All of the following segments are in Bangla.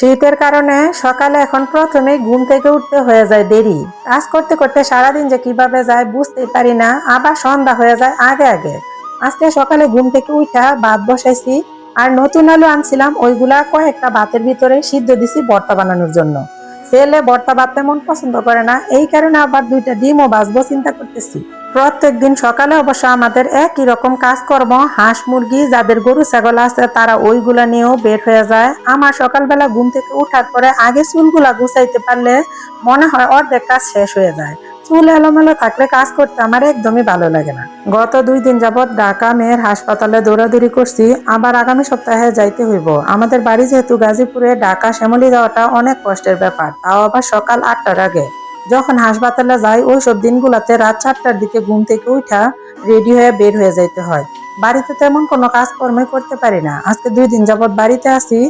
শীতের কারণে সকালে এখন প্রথমে ঘুম থেকে উঠতে হয়ে যায় দেরি। কাজ করতে করতে সারাদিন যে কীভাবে যায় বুঝতেই পারি না, আবার সন্ধ্যা হয়ে যায় আগে আগে। আজকে সকালে ঘুম থেকে উঠা, ভাত বসাইছি আর নতুন আলু আনছিলাম, ওইগুলা কয়েকটা ভাতের ভিতরে সিদ্ধ দিছি ভর্তা বানানোর জন্য। ছেলে ভর্তা ভাত তেমন পছন্দ করে না, এই কারণে আবার দুইটা ডিমও বাঁচবো চিন্তা করতেছি। প্রত্যেক দিন সকালে অবশ্য আমাদের একই রকম কাজকর্ম, হাঁস, মুরগি, যাদের গরু, ছাগল আছে, তারা ওইগুলা নিয়েও বের হয়ে যায়। আমার সকালবেলা ঘুম থেকে উঠার পরে আগে চুলগুলা গুছাইতে পারলে মনে হয় অর্ধেক কাজ শেষ হয়ে যায়। চুল এলোমেলো থাকলে কাজ করতে আমার একদমই ভালো লাগে না। গত দুই দিন যাবৎ ঢাকা মেয়ের হাসপাতালে দৌড়াদৌড়ি করছি। আবার আগামী সপ্তাহে যাইতে হইব। আমাদের বাড়ি যেহেতু গাজীপুরে ঢাকা শ্যামলি যাওয়াটা অনেক কষ্টের ব্যাপার। তাও আবার সকাল আটটার আগে। যখন হাসপাতালে যাই ওই সব দিনগুলোতে রাত চারটার দিকে ঘুম থেকে উঠা রেডি হয়ে বের হয়ে যাইতে হয়। বাড়িতে তেমন কোনো কাজকর্মই করতে পারি না। আজকে দুই দিন যাবৎ বাড়িতে আছি।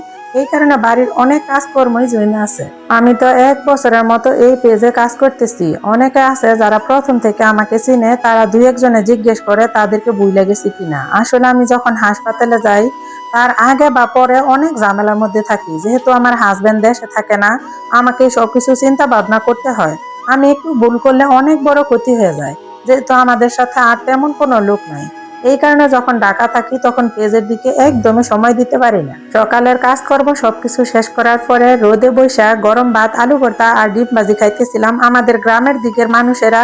এই কারণে বাড়ির অনেক কাজকর্মই জমে আছে। আমি তো এক বছরের মতো এই পেজে কাজ করতেছি। অনেকে আছে যারা প্রথম থেকে আমাকে চিনে, তারা দুই একজনে জিজ্ঞেস করে তাদেরকে বুঝ লেগেছি কিনা। আসলে আমি যখন হাসপাতালে যাই তার আগে বা পরে অনেক ঝামেলার মধ্যে থাকি। যেহেতু আমার হাজবেন্ড দেশে থাকে না, আমাকে সবকিছু চিন্তা ভাবনা করতে হয়। আমি একটু ভুল করলে অনেক বড় ক্ষতি হয়ে যায়। যেহেতু আমাদের সাথে আর তেমন কোনো লোক নাই। এই কারণে যখন ডাকা থাকি, তখন পেজের দিকে একদমই সময় দিতে পারি না। সকালের কাজ করব সবকিছু শেষ করার পরে রোদে বৈশা গরম ভাত, আলু ভর্তা আর ডিম ভাজি খাইতেছিলাম। আমাদের গ্রামের দিকের মানুষেরা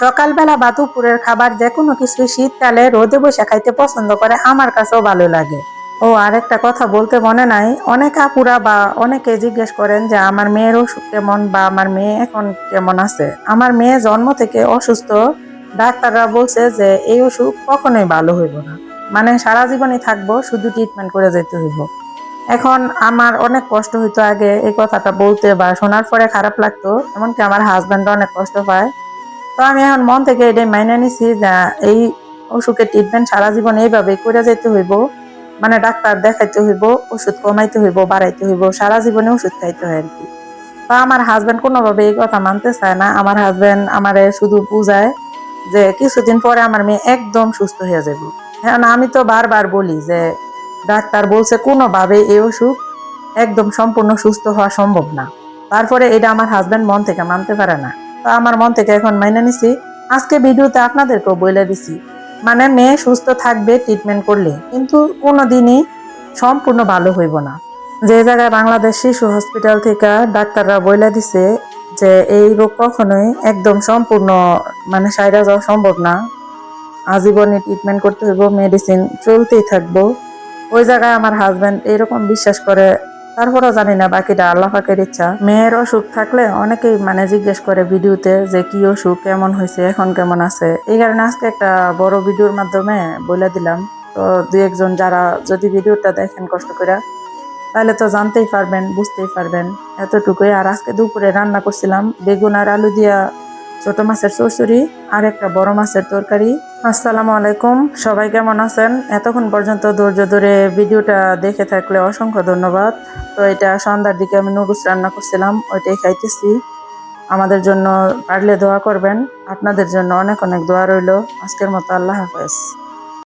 সকালবেলা বা দুপুরের খাবার যে কোনো কিছু শীতকালে রোদে বৈশা খাইতে পছন্দ করে। আমার কাছেও ভালো লাগে। ও, আরেকটা কথা বলতে মনে নাই। অনেক আপুরা বা অনেকে জিজ্ঞেস করেন যে, আমার মেয়ের অসুখ কেমন বা আমার মেয়ে এখন কেমন আছে? আমার মেয়ে জন্ম থেকে অসুস্থ। ডাক্তাররা বলছে যে, এই অসুখ কখনোই ভালো হইব না। মানে সারা জীবনই থাকব, শুধু ট্রিটমেন্ট করে যেতে হইব। এখন আমার অনেক কষ্ট হইতো আগে এই কথাটা বলতে বা শোনার পরে খারাপ লাগতো। এমনকি আমার হাজব্যান্ড অনেক কষ্ট পায়। তো আমি এখন মন থেকে এটাই মাইনে নিছি যে, এই অসুখের ট্রিটমেন্ট সারা জীবন এইভাবেই করে যেতে হইব। মানে ডাক্তার দেখাইতে হইব, ওষুধ কমাইতে হইব, বাড়াইতে হইব, সারা জীবনে ওষুধ খাইতে হয় আর কি। তো আমার হাজবেন্ড কোনোভাবে এই কথা মানতে চায় না। আমার হাজবেন্ড আমারে শুধু বুঝায় যে কিছুদিন পরে আমার মেয়ে একদম সুস্থ হয়ে যাব। হ্যাঁ আমি তো বারবার বলি যে ডাক্তার বলছে কোনোভাবে এই অসুখ একদম সম্পূর্ণ সুস্থ হওয়া সম্ভব না। তারপরে এটা আমার হাজবেন্ড মন থেকে মানতে পারে না। তো আমার মন থেকে এখন মাইনে নিছি। আজকে ভিডিওতে আপনাদেরকেও বলে দিছি মানে মেয়ে সুস্থ থাকবে ট্রিটমেন্ট করলে। কিন্তু কোনো দিনই সম্পূর্ণ ভালো হইব না। যে জায়গায় বাংলাদেশ শিশু হসপিটাল থেকে ডাক্তাররা বইলা দিছে যে, এই রোগ কখনোই একদম সম্পূর্ণ মানে সাইরা যাওয়া সম্ভব না। আজীবনে ট্রিটমেন্ট করতে হইব মেডিসিন চলতেই থাকব। ওই জায়গায় আমার হাজব্যান্ড এরকম বিশ্বাস করে তারপরেও জানি না বাকিটা আল্লাহ পাকের ইচ্ছা। মেয়ের অসুখ থাকলে অনেকেই মানে জিজ্ঞেস করে ভিডিওতে যে কি অসুখ, কেমন হয়েছে, এখন কেমন আছে। এই কারণে আজকে একটা বড় ভিডিওর মাধ্যমে বলে দিলাম। তো দু একজন যারা যদি ভিডিওটা দেখেন কষ্ট করে, তাহলে তো জানতেই পারবেন, বুঝতেই পারবেন এতটুকুই। আর আজকে দুপুরে রান্না করছিলাম বেগুন আর আলু দিয়া ছোট মাছের চচ্চড়ি আর একটা বড় মাছের তরকারি। আসসালামু আলাইকুম। সবাই কেমন আছেন? এতক্ষণ পর্যন্ত ধৈর্য ধরে ভিডিওটা দেখে থাকলে অসংখ্য ধন্যবাদ। তো এটা সন্ধ্যার দিকে আমি নুডলস রান্না করছিলাম, ওইটাই খাইতেছি। আমাদের জন্য পারলে দোয়া করবেন। আপনাদের জন্য অনেক অনেক দোয়া রইল। আজকের মতো আল্লাহ হাফেজ।